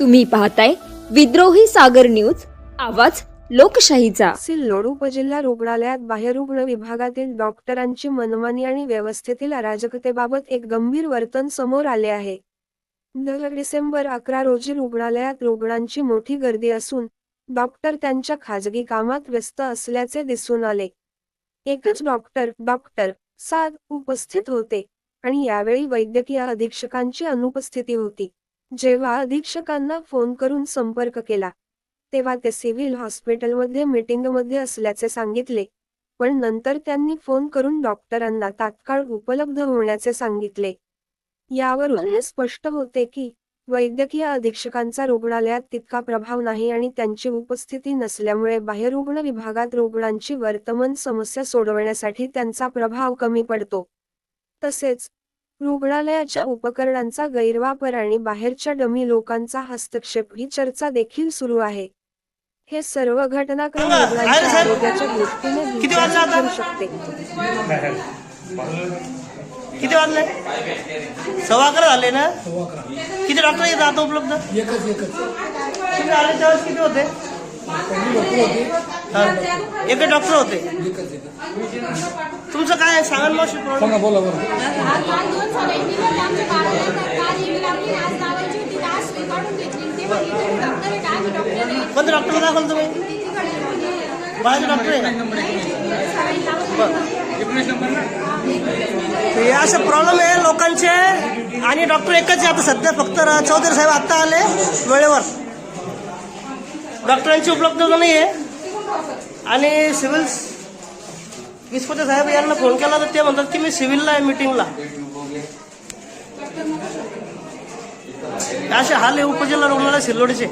तुम्ही पाहताय विद्रोही सागर न्यूज आवाज लोकशाहीचा. सिल्लोड उपजिल्हा रुग्णालयात बाह्यरुग्ण विभागातील डॉक्टरांची मनमानी आणि व्यवस्थेतील अराजकतेबाबत एक गंभीर वर्तन समोर आले आहे. दर डिसेंबर अकरा रोजी रुग्णालयात रुग्णांची मोठी गर्दी असून डॉक्टर त्यांच्या खाजगी कामात व्यस्त असल्याचे दिसून आले. एकच डॉक्टर डॉक्टर साद उपस्थित होते आणि यावेळी वैद्यकीय अधीक्षकांची अनुपस्थिती होती. जेव्हा अधीक्षकांना फोन करून संपर्क केला तेव्हा ते सिव्हिल हॉस्पिटलमध्ये मीटिंगमध्ये असल्याचे सांगितले पण नंतर त्यांनी फोन करून डॉक्टरांना तात्काळ उपलब्ध होण्याचे सांगितले. यावरून हे स्पष्ट होते की वैद्यकीय अधीक्षकांचा रुग्णालयात तितका प्रभाव नाही आणि त्यांची उपस्थिती नसल्यामुळे बाह्यरुग्ण विभागात रुग्णांची वर्तमान समस्या सोडवण्यासाठी त्यांचा प्रभाव कमी पडतो. तसेच रुग्णालयाच्या उपकरणांचा गैरवापर आणि बाहेरच्या डमी लोकांचा हस्तक्षेप ही चर्चा देखील सुरू आहे. हे सर्व घटनाक्रम रुग्णांच्या? आरोग्याच्या दृष्टीने किती वाजले शकते. किती सव्वा अकरा झाले ना? किती डॉक्टर येतात आता उपलब्ध? एकच एकच. तुम्ही आले त्यावेळेस किती होते? हा. एकच डॉक्टर होते. एकच एकच. तुमचं काय आहे? सांगा मावशी बोला बोला. आज आज दोन सगळे निघाले आमच्या कार्यालयात कार्य लागली आज लावायची होती तर आज काढून घेतली ते म्हणे इथे डॉक्टर आहे काय डॉक्टर आहे कोणत्या डॉक्टर दाखवलं तुम्ही बाळाचे डॉक्टर आहे का? हे असे प्रॉब्लेम आहे लोकांचे आणि डॉक्टर एकच आहे आता सध्या फक्त र- चौधरी साहेब आत्ता आले वेळेवर. डॉक्टरांची उपलब्धता नाही आहे आणि सिव्हिल विस्पते साहेब यांना फोन केला तर ते म्हणतात की मी सिव्हिलला आहे मिटिंगला असे हाल आहे उपजिल्हा रुग्णालय सिल्लोडचे.